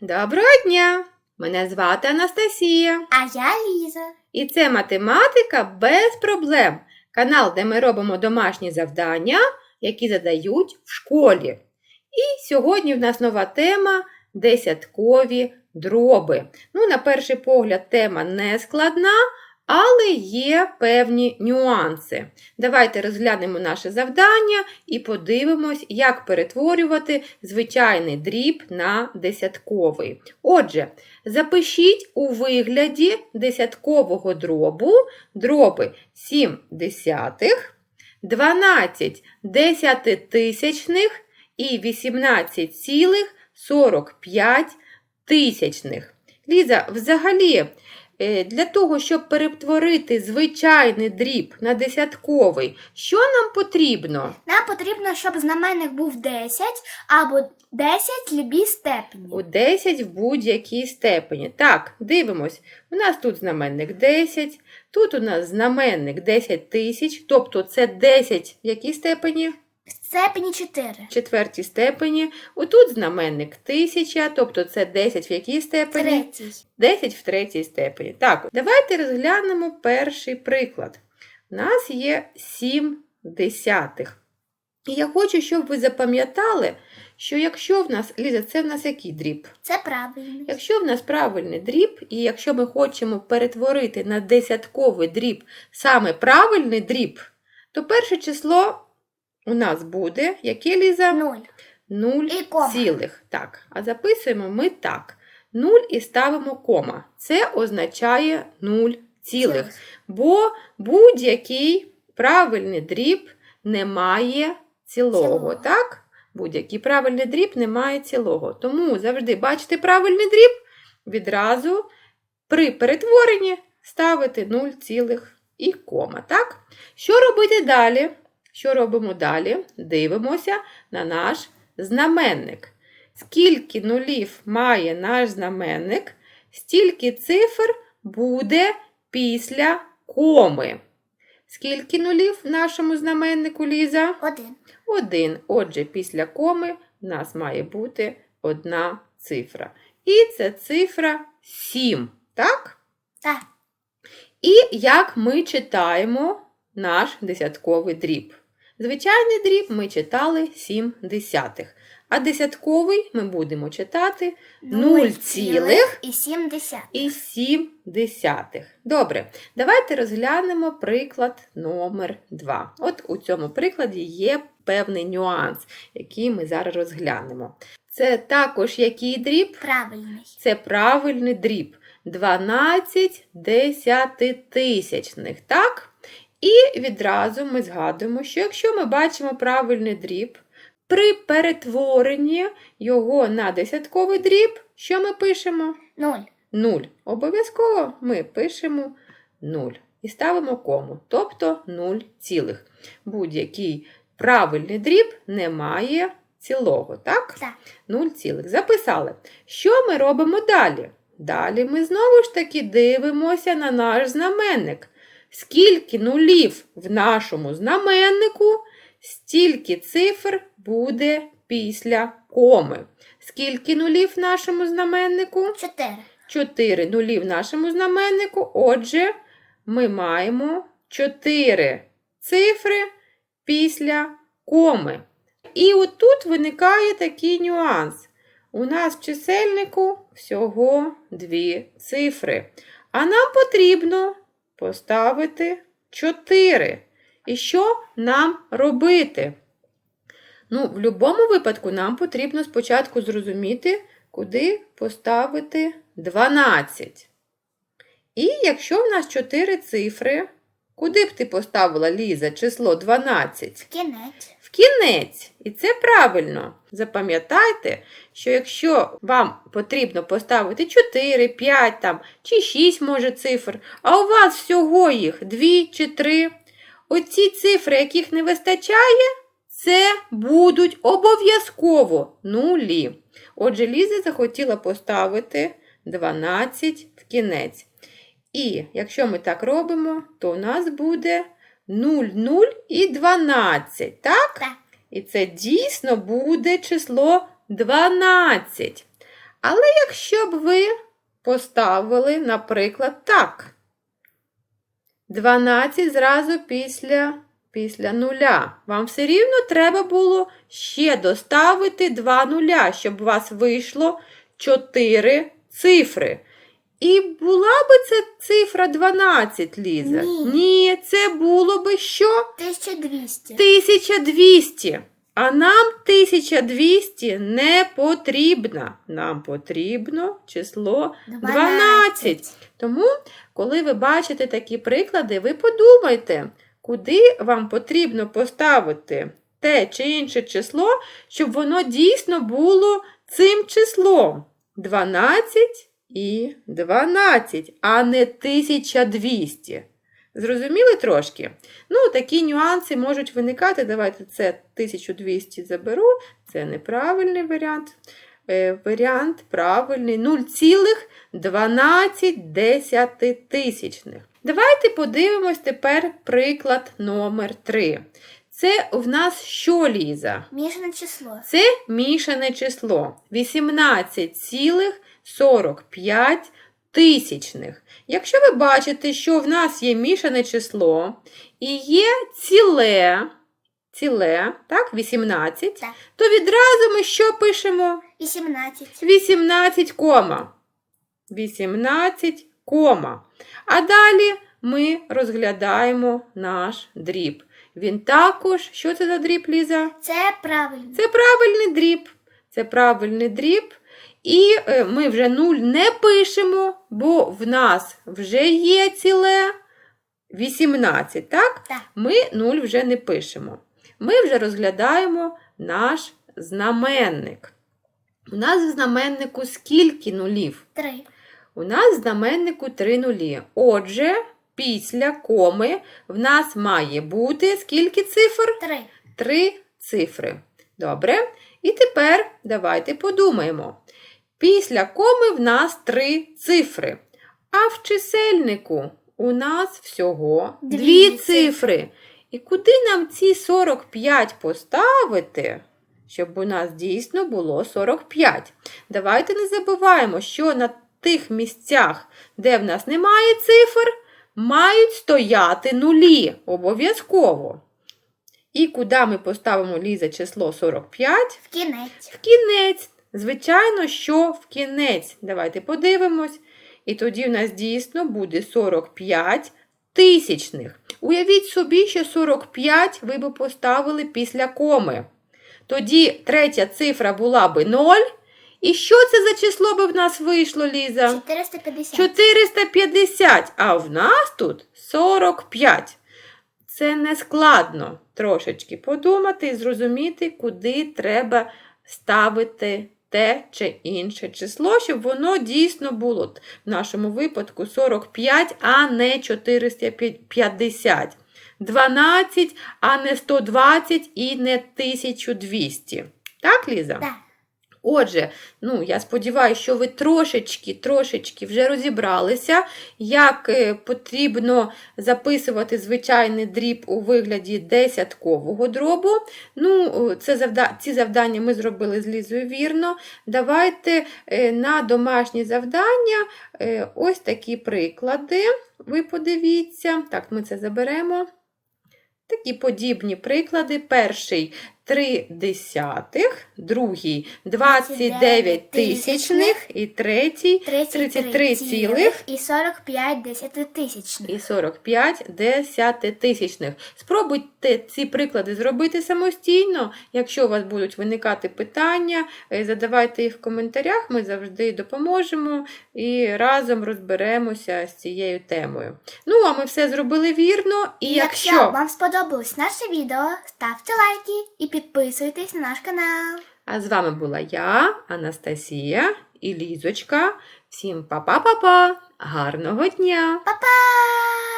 Доброго дня! Мене звати Анастасія. А я Ліза. І це математика без проблем. Канал, де ми робимо домашні завдання, які задають в школі. І сьогодні в нас нова тема десяткові дроби. Ну, на перший погляд, тема не складна, але є певні нюанси. Давайте розглянемо наше завдання і подивимось, як перетворювати звичайний дріб на десятковий. Отже, запишіть у вигляді десяткового дробу дроби 7 десятих, 12 десятитисячних і 18,45 тисячних. Ліза, взагалі, для того, щоб перетворити звичайний дріб на десятковий, що нам потрібно? Нам потрібно, щоб знаменник був 10 або 10 любі степені. У 10 в будь-якій степені. Так, дивимось. У нас тут знаменник 10, тут у нас знаменник 10 тисяч, тобто це 10 в якій степені? Степені 4. Четвертій степені. Отут знаменник 1000, тобто це 10 в якій степені? Третій. 10 в третій степені. Так, давайте розглянемо перший приклад. У нас є 7 десятих. І я хочу, щоб ви запам'ятали, що якщо в нас, Ліза, це в нас який дріб? Це правильно. Якщо в нас правильний дріб, і якщо ми хочемо перетворити на десятковий дріб саме правильний дріб, то перше число у нас буде, яке Ліза? 0. 0 І кома. цілих. Так, а записуємо ми так. 0 і ставимо кома. Це означає 0 цілих. Бо будь-який правильний дріб не має цілого. Цілого. Так? Будь-який правильний дріб не має цілого. Тому завжди бачите правильний дріб, відразу при перетворенні ставити 0 цілих і кома. Так? Що робити далі? Що робимо далі? Дивимося на наш знаменник. Скільки нулів має наш знаменник, стільки цифр буде після коми. Скільки нулів в нашому знаменнику Ліза? 1. Один. Отже, після коми в нас має бути одна цифра. І це цифра 7. Так? Так. І як ми читаємо наш десятковий дріб? Звичайний дріб ми читали 7 десятих, а десятковий ми будемо читати 0 цілих і 7 десятих. і 7 десятих. Добре, давайте розглянемо приклад номер 2. От у цьому прикладі є певний нюанс, який ми зараз розглянемо. Це також який дріб? Правильний. Це правильний дріб. 12 десятитисячних, так? І відразу ми згадуємо, що якщо ми бачимо правильний дріб, при перетворенні його на десятковий дріб, що ми пишемо? 0. 0. Обов'язково ми пишемо 0 і ставимо кому, тобто 0 цілих. Будь-який правильний дріб не має цілого, так? Так. 0 цілих. Записали. Що ми робимо далі? Далі ми знову ж таки дивимося на наш знаменник. Скільки нулів в нашому знаменнику, стільки цифр буде після коми. Скільки нулів в нашому знаменнику? 4. 4 нулі в нашому знаменнику. Отже, ми маємо 4 цифри після коми. І отут виникає такий нюанс. У нас в чисельнику всього дві цифри. А нам потрібно поставити 4. І що нам робити? Ну, в будь-якому випадку нам потрібно спочатку зрозуміти, куди поставити 12. І якщо в нас 4 цифри, куди б ти поставила, Ліза, число 12? Кінець. В кінець. І це правильно. Запам'ятайте, що якщо вам потрібно поставити 4, 5 там, чи 6 може цифр, а у вас всього їх 2 чи 3, оці цифри, яких не вистачає, це будуть обов'язково нулі. Отже, Ліза захотіла поставити 12 в кінець. І якщо ми так робимо, то у нас буде 0, 0 і 12, так? Так. І це дійсно буде число 12. Але якщо б ви поставили, наприклад, так. 12 зразу після, після нуля. Вам все рівно треба було ще доставити 2 нуля, щоб у вас вийшло 4 цифри. І була би це цифра 12, Ліза? Ні. Ні, це було би що? 1200. 1200. А нам 1200 не потрібно. Нам потрібно число 12. Тому, коли ви бачите такі приклади, ви подумайте, куди вам потрібно поставити те чи інше число, щоб воно дійсно було цим числом. 12 і 12, а не 1200. Зрозуміли трошки? Ну, такі нюанси можуть виникати. Давайте це 1200 заберу. Це неправильний варіант. Е, варіант правильний 0,12 тисячних. Давайте подивимось тепер приклад номер 3. Це в нас що, Ліза? Мішане число. Це мішане число 18,45 тисячних. Якщо ви бачите, що в нас є мішане число і є ціле, ціле, так, 18, Так. то відразу ми що пишемо? 18. 18 кома. 18 кома. А далі ми розглядаємо наш дріб. Він також, що це за дріб, Ліза? Це правильно. Це правильний дріб. Це правильний дріб. І е, ми вже 0 не пишемо, бо в нас вже є ціле 18, так? Так. Ми 0 вже не пишемо. Ми вже розглядаємо наш знаменник. У нас в знаменнику скільки нулів? 3. У нас в знаменнику 3 нулі. Отже, після коми в нас має бути скільки цифр? 3. Три цифри. Добре. І тепер давайте подумаємо. Після коми в нас три цифри. А в чисельнику у нас всього Дві дві цифри. І куди нам ці 45 поставити, щоб у нас дійсно було 45? Давайте не забуваємо, що на тих місцях, де в нас немає цифр, мають стояти нулі обов'язково. І куди ми поставимо Ліза число 45? В кінець. В кінець. Звичайно, що в кінець. Давайте подивимось. І тоді в нас дійсно буде 45 тисячних. Уявіть собі, що 45 ви б поставили після коми. Тоді третя цифра була би 0. І що це за число би в нас вийшло, Ліза? 450. 450, а в нас тут 45. Це не складно трошечки подумати і зрозуміти, куди треба ставити те чи інше число, щоб воно дійсно було в нашому випадку 45, а не 450. 12, а не 120 і не 1200. Так, Ліза? Так. Отже, ну, я сподіваюся, що ви трошечки, трошечки вже розібралися, як е, потрібно записувати звичайний дріб у вигляді десяткового дробу. Ну, це завда... Ці завдання ми зробили з Лізою вірно. Давайте е, на домашні завдання е, ось такі приклади. Ви подивіться. Так, ми це заберемо. Такі подібні приклади. Перший 3 десятих, другий 29 тисячних і третій 33 цілих і 45 десятитисячних. і 45 десятитисячних. Спробуйте ці приклади зробити самостійно. Якщо у вас будуть виникати питання, е, задавайте їх в коментарях, ми завжди допоможемо і разом розберемося з цією темою. Ну, а ми все зробили вірно. І Якщо якщо вам сподобалось наше відео, ставте лайки і підписуйтесь на наш канал. А з вами була я, Анастасія і Лізочка. Всім па-па-па-па! Гарного дня! Па-па!